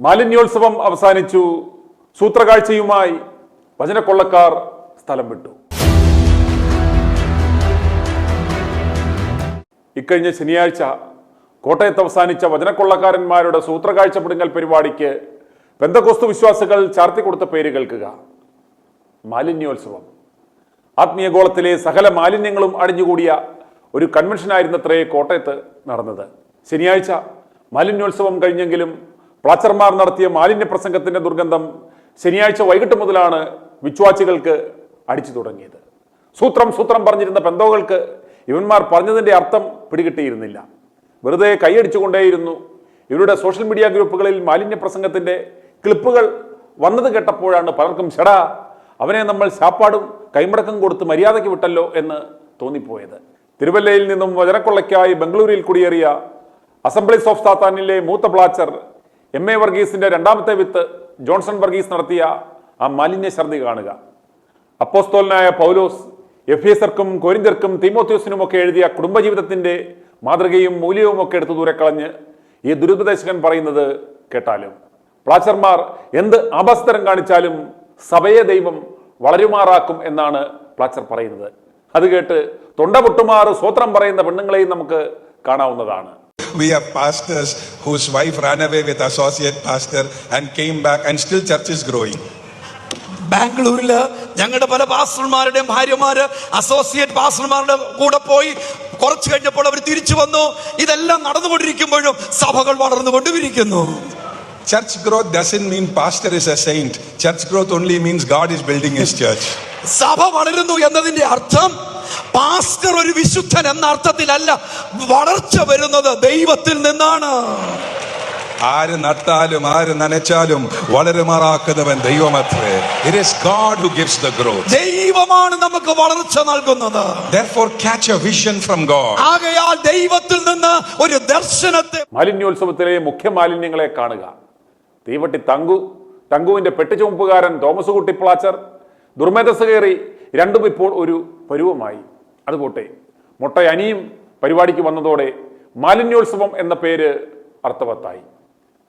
മാലിന്യോത്സവം അവസാനിച്ചു. സൂത്രകാഴ്ചയുമായി വചനക്കൊള്ളക്കാർ സ്ഥലം വിട്ടു. ഇക്കഴിഞ്ഞ ശനിയാഴ്ച കോട്ടയത്ത് അവസാനിച്ച വചനക്കൊള്ളക്കാരന്മാരുടെ സൂത്രകാഴ്ച പിടുങ്ങൽ പരിപാടിക്ക് ബന്ധകോസ്തു വിശ്വാസികൾ ചാർത്തി കൊടുത്ത പേര് കേൾക്കുക. മാലിന്യോത്സവം. ആത്മീയഗോളത്തിലെ സകല മാലിന്യങ്ങളും അടിഞ്ഞുകൂടിയ ഒരു കൺവെൻഷനായിരുന്നത്രേ കോട്ടയത്ത് നടന്നത്. ശനിയാഴ്ച മാലിന്യോത്സവം കഴിഞ്ഞെങ്കിലും പ്ലാച്ചർമാർ നടത്തിയ മാലിന്യ പ്രസംഗത്തിന്റെ ദുർഗന്ധം ശനിയാഴ്ച വൈകിട്ട് മുതലാണ് വിശ്വാസികൾക്ക് അടിച്ചു തുടങ്ങിയത്. സൂത്രം സൂത്രം പറഞ്ഞിരുന്ന പെന്തോകൾക്ക് ഇവന്മാർ പറഞ്ഞതിന്റെ അർത്ഥം പിടികിട്ടിയിരുന്നില്ല. വെറുതെ കൈയടിച്ചുകൊണ്ടേയിരുന്നു. ഇവരുടെ സോഷ്യൽ മീഡിയ ഗ്രൂപ്പുകളിൽ മാലിന്യ പ്രസംഗത്തിന്റെ ക്ലിപ്പുകൾ വന്നത് കേട്ടപ്പോഴാണ് പലർക്കും ഷടാ അവനെ നമ്മൾ ശാപ്പാടും കൈമടക്കം കൊടുത്ത് മര്യാദയ്ക്ക് വിട്ടല്ലോ എന്ന് തോന്നിപ്പോയത്. തിരുവല്ലയിൽ നിന്നും വചനക്കൊള്ളയ്ക്കായി ബംഗളൂരുവിൽ കുടിയേറിയ അസംബ്ലീസ് ഓഫ് സാത്താനിലെ മൂത്ത പ്ലാച്ചർ എം എ വർഗീസിന്റെ രണ്ടാമത്തെ വിത്ത് ജോൺസൺ വർഗീസ് നടത്തിയ ആ മാലിന്യ ഛർദി കാണുക. അപ്പോസ്തോലനായ പൗലോസ് എഫീസർക്കും തീമോത്യോസിനും തീമോത്യോസിനുമൊക്കെ എഴുതിയ കുടുംബജീവിതത്തിന്റെ മാതൃകയും മൂല്യവും ഒക്കെ എടുത്തു ദൂരെ കളഞ്ഞ് ഈ ദുരുപദേശകൻ പറയുന്നത് കേട്ടാലും പ്ലാച്ചർമാർ എന്ത് അപസ്തരം കാണിച്ചാലും സഭയെ ദൈവം വളരുമാറാക്കും എന്നാണ് പ്ലാച്ചർ പറയുന്നത്. അത് കേട്ട് തൊണ്ട പൊട്ടുമാറ് സ്വോത്രം പറയുന്ന പെണ്ണുങ്ങളെയും നമുക്ക് കാണാവുന്നതാണ്. We have pastors whose wife ran away with associate pastor and came back and still church is growing. ബാംഗ്ലൂരില് ഞങ്ങളുടെ പല പാസ്റ്റർമാരുടെയും ഭാര്യമാര് അസോസിയേറ്റ് പാസ്റ്റർമാരുടെ കൂടെ പോയി കുറച്ച് കഴിഞ്ഞപ്പോൾ അവർ തിരിച്ചു വന്നു ഇതെല്ലാം നടന്നുകൊണ്ടിരിക്കുമ്പോഴും സഭകൾ വളർന്നുകൊണ്ടിരിക്കുന്നു Church growth doesn't mean pastor is a saint. Church growth only means God is building his church. സഭ വളരുന്നു എന്നതിന്റെ അർത്ഥം പാസ്റ്റർ ഒരു വിശുദ്ധൻ എന്ന അർത്ഥത്തിലല്ല വളർച്ച വരുന്നത് ദൈവത്തിൽ നിന്നാണ്. ആര് നട്ടാലും ആര് നനച്ചാലും വളരുമാറാക്കുന്നവൻ ദൈവമത്രേ. It is God who gives the growth ദൈവമാണ് നമുക്ക് വളർച്ച നൽകുന്നത്. Therefore catch a vision from god. ആകയാൽ ദൈവത്തിൽ നിന്ന് ഒരു ദർശനത്തെ മാലിന്യോത്സവത്തിലെ മുഖ്യ മാലിന്യങ്ങളെ കാണുക. തീവട്ടി തങ്കു തങ്കുവിന്റെ പെട്ടിച്ചുമുപ്പുകാരൻ തോമസ് കുട്ടി പ്ലാച്ചർ ദുർമേധസ് കയറി രണ്ടും ഇപ്പോൾ ഒരു പരുവമായി. അതുപോട്ടെ മുട്ട അനിയും പരിപാടിക്ക് വന്നതോടെ മാലിന്യോത്സവം എന്ന പേര് അർത്ഥവത്തായി.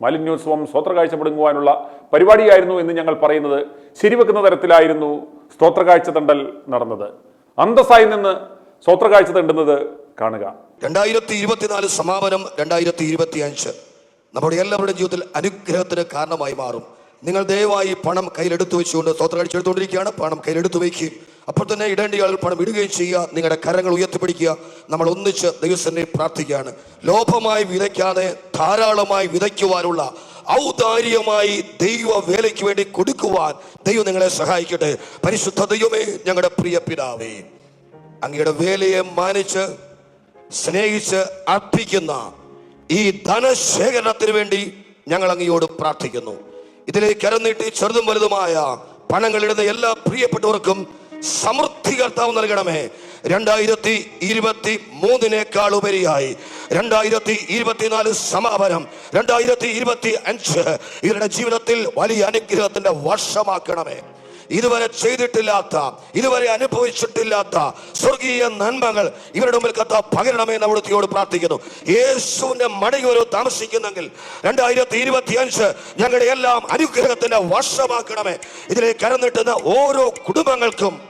മാലിന്യോത്സവം സ്തോത്രകാഴ്ച പിടുങ്ങുവാനുള്ള പരിപാടിയായിരുന്നു എന്ന് ഞങ്ങൾ പറയുന്നത്. ശരിവെക്കുന്ന തരത്തിലായിരുന്നു സ്തോത്ര കാഴ്ച തണ്ടൽ നടന്നത്. അന്തസ്സായി നിന്ന് സ്തോത്ര കാഴ്ച തണ്ടുന്നത് കാണുക. രണ്ടായിരത്തി ഇരുപത്തിനാല് സമാപനം രണ്ടായിരത്തി ഇരുപത്തി അഞ്ച് നമ്മുടെ എല്ലാവരുടെ ജീവിതത്തിൽ അനുഗ്രഹത്തിന് കാരണമായി മാറും. നിങ്ങൾ ദയവായി പണം കയ്യിലെടുത്തു വെച്ചുകൊണ്ട് സ്വത്ര അടിച്ചെടുത്തുകൊണ്ടിരിക്കുകയാണ്. പണം കയ്യിലെടുത്ത് വയ്ക്കുകയും അപ്പോൾ തന്നെ ഇടേണ്ട ആളുകൾ പണം ഇടുകയും ചെയ്യുക. നിങ്ങളുടെ കരങ്ങൾ ഉയർത്തിപ്പിടിക്കുക. നമ്മൾ ഒന്നിച്ച് ദൈവസന്നെ പ്രാർത്ഥിക്കുകയാണ്. ലോഭമായി വിതയ്ക്കാതെ ധാരാളമായി വിതയ്ക്കുവാനുള്ള ഔദാര്യമായി ദൈവ വേലയ്ക്ക് വേണ്ടി കൊടുക്കുവാൻ ദൈവം നിങ്ങളെ സഹായിക്കട്ടെ. പരിശുദ്ധ ദൈവമേ ഞങ്ങളുടെ പ്രിയ പിതാവേ അങ്ങയുടെ വേലയെ മാനിച്ച് സ്നേഹിച്ച് അർപ്പിക്കുന്ന ഈ ധനശേഖരണത്തിന് വേണ്ടി ഞങ്ങൾ അങ്ങയോട് പ്രാർത്ഥിക്കുന്നു. ഇതിലേക്ക് അരന്നിട്ട് ചെറുതും വലുതുമായ പണങ്ങളിടുന്ന എല്ലാ പ്രിയപ്പെട്ടവർക്കും സമൃദ്ധി കർത്താവ് നൽകണമേ. രണ്ടായിരത്തി ഇരുപത്തി മൂന്നിനേക്കാൾ ഉപരിയായി. രണ്ടായിരത്തി ഇരുപത്തിനാല് സമാപനം. രണ്ടായിരത്തി ഇരുപത്തി അഞ്ച്. ഇവരുടെ ജീവിതത്തിൽ വലിയ അനുഗ്രഹത്തിന്റെ വർഷമാക്കണമേ. ഇതുവരെ ചെയ്തിട്ടില്ലാത്ത ഇതുവരെ അനുഭവിച്ചിട്ടില്ലാത്ത സ്വർഗീയ നന്മകൾ ഇവരുടെ മുമ്പിൽ കത്ത പകരണമേ അവിടുത്തെയോട് പ്രാർത്ഥിക്കുന്നു. യേശുവിന്റെ മടങ്ങി താമസിക്കുന്നെങ്കിൽ രണ്ടായിരത്തി ഇരുപത്തി അഞ്ച് ഞങ്ങളുടെ എല്ലാം അനുഗ്രഹത്തിന്റെ വർഷമാക്കണമേ. ഇതിനെ കരന്നിട്ടുന്ന ഓരോ കുടുംബങ്ങൾക്കും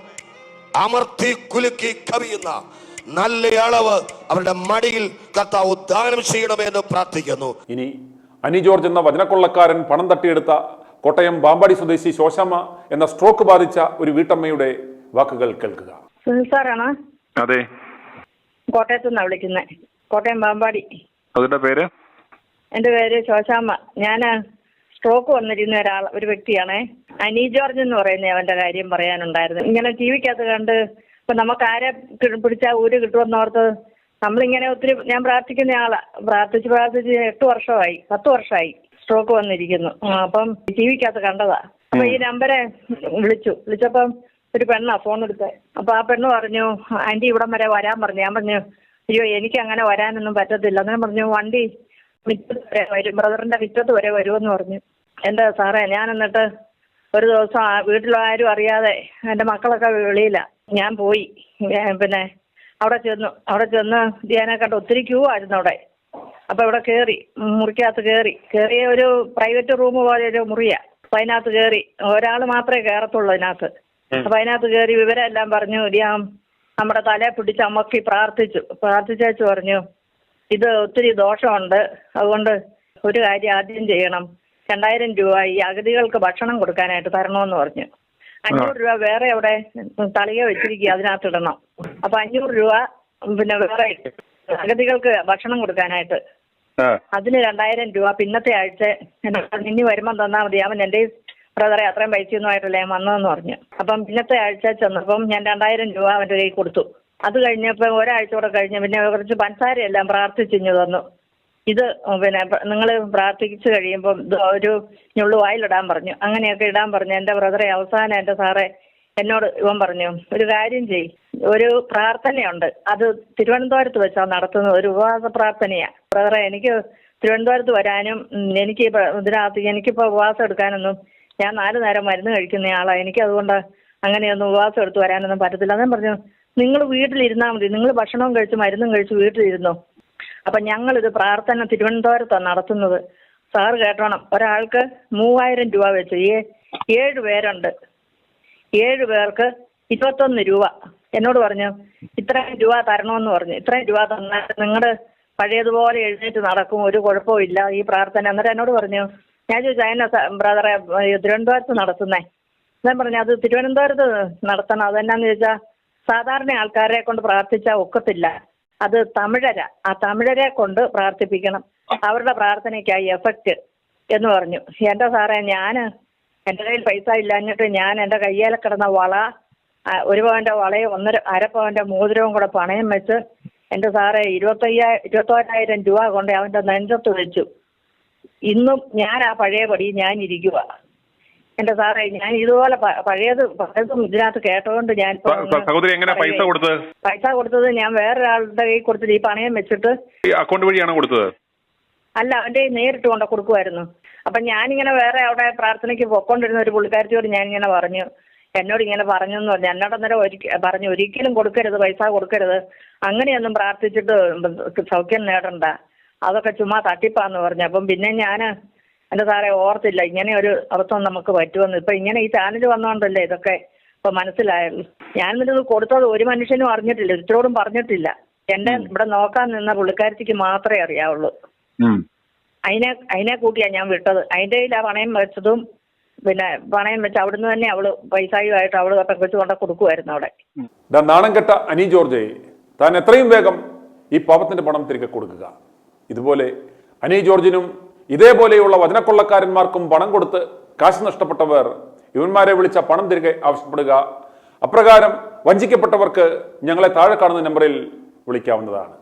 അമർത്തി കുലുക്കി കവിയുന്ന നല്ല അളവ് അവരുടെ മടിയിൽ കർത്താവ് ദാനം ചെയ്യണമേ എന്ന് പ്രാർത്ഥിക്കുന്നു. ഇനി അനി ജോർജ് എന്ന വചനക്കൊള്ളക്കാരൻ പണം തട്ടിയെടുത്ത കോട്ടയം പാമ്പാടി സ്വദേശി ശോശമ്മ എന്ന സ്ട്രോക്ക് ബാധിച്ച ഒരു വീട്ടമ്മയുടെ വാക്കുകൾ കേൾക്കുക. സുനിൽ സാറാണ്? അതെ. കോട്ടയത്തു നിന്നാണ് വിളിക്കുന്നത് കോട്ടയം പാമ്പാടി. അതിന്റെ പേര്? എന്റെ പേര് ശോശാമ്മ. ഞാൻ സ്ട്രോക്ക് വന്നിരുന്ന ഒരാൾ ഒരു വ്യക്തിയാണേ. അനി ജോർജ് എന്ന് പറയുന്ന അവന്റെ കാര്യം പറയാനുണ്ടായിരുന്നു. ഇങ്ങനെ ടി വിക്കകത്ത് കണ്ട് ഇപ്പൊ നമുക്ക് ആരെ പിടിച്ചാൽ ഊര് കിട്ടുമെന്നോർത്ത് നമ്മളിങ്ങനെ ഒത്തിരി ഞാൻ പ്രാർത്ഥിക്കുന്ന ആളാ. പ്രാർത്ഥിച്ച് പ്രാർത്ഥിച്ച് എട്ട് വർഷമായി പത്ത് വർഷമായി. സ്ട്രോക്ക് വന്നിരിക്കുന്നു. അപ്പം ടി വിക്കകത്ത് കണ്ടതാ. അപ്പൊ ഈ നമ്പരെ വിളിച്ചു. വിളിച്ചപ്പം ഒരു പെണ്ണാ ഫോൺ എടുത്തത് അപ്പൊ ആ പെണ്ണ് പറഞ്ഞു ആന്റി ഇവിടം വരെ വരാൻ പറഞ്ഞു. ഞാൻ പറഞ്ഞു അയ്യോ എനിക്ക് അങ്ങനെ വരാനൊന്നും പറ്റത്തില്ല. അങ്ങനെ പറഞ്ഞു വണ്ടി മിറ്റത്ത് വരെ വരും. ബ്രദറിന്റെ മിറ്റത്ത് വരെ വരുമെന്ന് പറഞ്ഞു. എന്താ സാറേ? ഞാൻ എന്നിട്ട് ഒരു ദിവസം വീട്ടിലാരും അറിയാതെ എന്റെ മക്കളൊക്കെ വെളിയില്ല ഞാൻ പോയി. പിന്നെ അവിടെ ചെന്നു. അവിടെ ചെന്ന് ധ്യാനെ കണ്ട് ഒത്തിരി ക്യൂ ആയിരുന്നു അവിടെ. അപ്പൊ ഇവിടെ കയറി മുറിക്കകത്ത് കയറി കയറിയ ഒരു പ്രൈവറ്റ് റൂം പോലെ ഒരു മുറിയാ. അപ്പൊ അതിനകത്ത് കയറി ഒരാൾ മാത്രമേ കയറത്തുള്ളൂ അതിനകത്ത്. അപ്പൊ അതിനകത്ത് കയറി വിവരമെല്ലാം പറഞ്ഞു. ഞാൻ നമ്മുടെ തലയെ പിടിച്ച് അമ്മക്കി പ്രാർത്ഥിച്ചു. പ്രാർത്ഥിച്ചു പറഞ്ഞു ഇത് ഒത്തിരി ദോഷമുണ്ട്. അതുകൊണ്ട് ഒരു കാര്യം ആദ്യം ചെയ്യണം. രണ്ടായിരം രൂപ ഈ അഗതികൾക്ക് ഭക്ഷണം കൊടുക്കാനായിട്ട് തരണമെന്ന് പറഞ്ഞു. അഞ്ഞൂറ് രൂപ വേറെ അവിടെ തളിക വെച്ചിരിക്കുക അതിനകത്ത് ഇടണം. അപ്പൊ അഞ്ഞൂറ് രൂപ പിന്നെ വേറെ അഗതികൾക്ക് ഭക്ഷണം കൊടുക്കാനായിട്ട് അതിന് രണ്ടായിരം രൂപ. പിന്നത്തെ ആഴ്ച ഇനി വരുമ്പം തന്നാൽ മതി. അവൻ എന്റെ ബ്രദറെ അത്രയും പൈസയൊന്നുമായിട്ടല്ലേ ഞാൻ വന്നതെന്ന് പറഞ്ഞു. അപ്പം പിന്നത്തെ ആഴ്ച ചെന്നപ്പം ഞാൻ രണ്ടായിരം രൂപ അവന്റെ കയ്യിൽ കൊടുത്തു. അത് കഴിഞ്ഞപ്പോൾ ഒരാഴ്ച കൂടെ കഴിഞ്ഞ പിന്നെ കുറച്ച് പഞ്ചസാരയെല്ലാം പ്രാർത്ഥിച്ചിഞ്ഞു തന്നു. ഇത് പിന്നെ നിങ്ങൾ പ്രാർത്ഥിച്ചു കഴിയുമ്പം ഒരു ഞുള്ളു വായിലിടാൻ പറഞ്ഞു. അങ്ങനെയൊക്കെ ഇടാൻ പറഞ്ഞു എന്റെ ബ്രദറെ അവസാനം എന്റെ സാറേ എന്നോട് ഇവൻ പറഞ്ഞു ഒരു കാര്യം ചെയ് ഒരു പ്രാർത്ഥനയുണ്ട്. അത് തിരുവനന്തപുരത്ത് വെച്ചാണ് നടത്തുന്നത് ഒരു ഉപവാസ പ്രാർത്ഥനയാ. ബ്രദറെ എനിക്ക് തിരുവനന്തപുരത്ത് വരാനും എനിക്ക് ഇതിനകത്ത് എനിക്കിപ്പോൾ ഉപവാസം എടുക്കാനൊന്നും ഞാൻ നാല് നേരം മരുന്ന് കഴിക്കുന്ന ആളാണ് എനിക്ക് അതുകൊണ്ട് അങ്ങനെയൊന്നും ഉപവാസം എടുത്ത് വരാനൊന്നും പറ്റത്തില്ല. ഞാൻ പറഞ്ഞു നിങ്ങൾ വീട്ടിലിരുന്നാൽ മതി. നിങ്ങൾ ഭക്ഷണവും കഴിച്ച് മരുന്നും കഴിച്ച് വീട്ടിലിരുന്നു. അപ്പം ഞങ്ങളിത് പ്രാർത്ഥന തിരുവനന്തപുരത്താണ് നടത്തുന്നത്. സാറ് കേട്ടോണം. ഒരാൾക്ക് മൂവായിരം രൂപ വെച്ച്. ഏഴ് പേരുണ്ട്. ഏഴ് പേർക്ക് ഇരുപത്തൊന്ന് രൂപ. എന്നോട് പറഞ്ഞു ഇത്രയും രൂപ തരണമെന്ന് പറഞ്ഞു. ഇത്രയും രൂപ തന്നാൽ നിങ്ങളുടെ പഴയതുപോലെ എഴുന്നേറ്റ് നടക്കും. ഒരു കുഴപ്പവും ഇല്ല. ഈ പ്രാർത്ഥന. എന്നിട്ട് എന്നോട് പറഞ്ഞു ഞാൻ ചോദിച്ചു അതിനെ ബ്രദറെ തിരുവനന്തപുരത്ത് നടത്തുന്നേ? ഞാൻ പറഞ്ഞു അത് തിരുവനന്തപുരത്ത് നടത്തണം. അതെന്നാന്ന് ചോദിച്ചാൽ സാധാരണ ആൾക്കാരെ കൊണ്ട് പ്രാർത്ഥിച്ചാൽ ഒക്കത്തില്ല. അത് തമിഴര. ആ തമിഴരെ കൊണ്ട് പ്രാർത്ഥിപ്പിക്കണം. അവരുടെ പ്രാർത്ഥനയ്ക്കായി എഫക്റ്റ് എന്ന് പറഞ്ഞു. എന്റെ സാറേ ഞാൻ എന്റെ കയ്യിൽ പൈസ ഇല്ലാഞ്ഞിട്ട് ഞാൻ എന്റെ കയ്യേലെ കിടന്ന വള ഒരു പവന്റെ വളയും ഒന്നര അര പവന്റെ മോതിരവും കൂടെ പണയം വെച്ച് എന്റെ സാറേ ഇരുപത്തയ്യാ ഇരുപത്തോരായിരം രൂപ കൊണ്ട് അവന്റെ നെഞ്ചത്ത് വെച്ചു. ഇന്നും ഞാൻ ആ പഴയ പടി ഞാൻ ഇരിക്കുക എന്റെ സാറേ ഞാൻ ഇതുപോലെ പഴയത് പലതും ഇതിനകത്ത് കേട്ടതുകൊണ്ട് ഞാൻ സഹോദരി എങ്ങനെ പൈസ. കൊടുത്തത്? പൈസ കൊടുത്തത് ഞാൻ വേറൊരാളുടെ കയ്യിൽ കൊടുത്തിട്ട് ഈ പണയം വെച്ചിട്ട് അക്കൗണ്ട് വഴിയാണോ കൊടുത്തത്? അല്ല അവന്റെ നേരിട്ട് കൊണ്ട് കൊടുക്കുമായിരുന്നു അപ്പം ഞാനിങ്ങനെ വേറെ അവിടെ പ്രാർത്ഥനയ്ക്ക് പൊക്കോണ്ടിരുന്ന ഒരു പുള്ളിക്കാരിച്ചോട് ഞാൻ ഇങ്ങനെ പറഞ്ഞു. എന്നോട് ഇങ്ങനെ പറഞ്ഞു എന്ന് പറഞ്ഞു. എന്നോട് അന്നേരം ഒരിക്കൽ പറഞ്ഞു ഒരിക്കലും കൊടുക്കരുത് പൈസ കൊടുക്കരുത്. അങ്ങനെയൊന്നും പ്രാർത്ഥിച്ചിട്ട് സൗഖ്യം നേടണ്ട. അതൊക്കെ ചുമ്മാ തട്ടിപ്പാന്ന് പറഞ്ഞു. അപ്പം പിന്നെ ഞാൻ എന്റെ സാറേ ഓർത്തില്ല. ഇങ്ങനെ ഒരു അബദ്ധം നമുക്ക് പറ്റുമെന്ന്. ഇപ്പം ഇങ്ങനെ ഈ ചാനൽ വന്നോണ്ടല്ലേ ഇതൊക്കെ ഇപ്പം മനസ്സിലായല്ലോ ഞാൻ എന്നിട്ട് കൊടുത്തത് ഒരു മനുഷ്യനും അറിഞ്ഞിട്ടില്ല. ഒരിച്ചോടും പറഞ്ഞിട്ടില്ല. എന്നെ ഇവിടെ നോക്കാൻ നിന്ന പുള്ളിക്കാരത്തിക്ക് മാത്രമേ അറിയാവുള്ളൂ. അതിനെ അതിനെ കൂട്ടിയാ ഞാൻ വിട്ടത്. അതിന്റെ ആ പണയം വെച്ചതും പിന്നെ പണയം വെച്ച് അവിടുന്ന് തന്നെ അവൾ പൈസയുമായിട്ട് അവൾ വെച്ച് കൊണ്ട് കൊടുക്കുമായിരുന്നു അവിടെ. നാണം കെട്ട അനി ജോർജ് താൻ എത്രയും വേഗം ഈ പാപത്തിന്റെ പണം തിരികെ കൊടുക്കുക. ഇതുപോലെ അനി ജോർജിനും ഇതേപോലെയുള്ള വചനക്കൊള്ളക്കാരന്മാർക്കും പണം കൊടുത്ത് കാശ് നഷ്ടപ്പെട്ടവർ ഇവന്മാരെ വിളിച്ച പണം തിരികെ ആവശ്യപ്പെടുക. അപ്രകാരം വഞ്ചിക്കപ്പെട്ടവർക്ക് ഞങ്ങളെ താഴെ കാണുന്ന നമ്പറിൽ വിളിക്കാവുന്നതാണ്.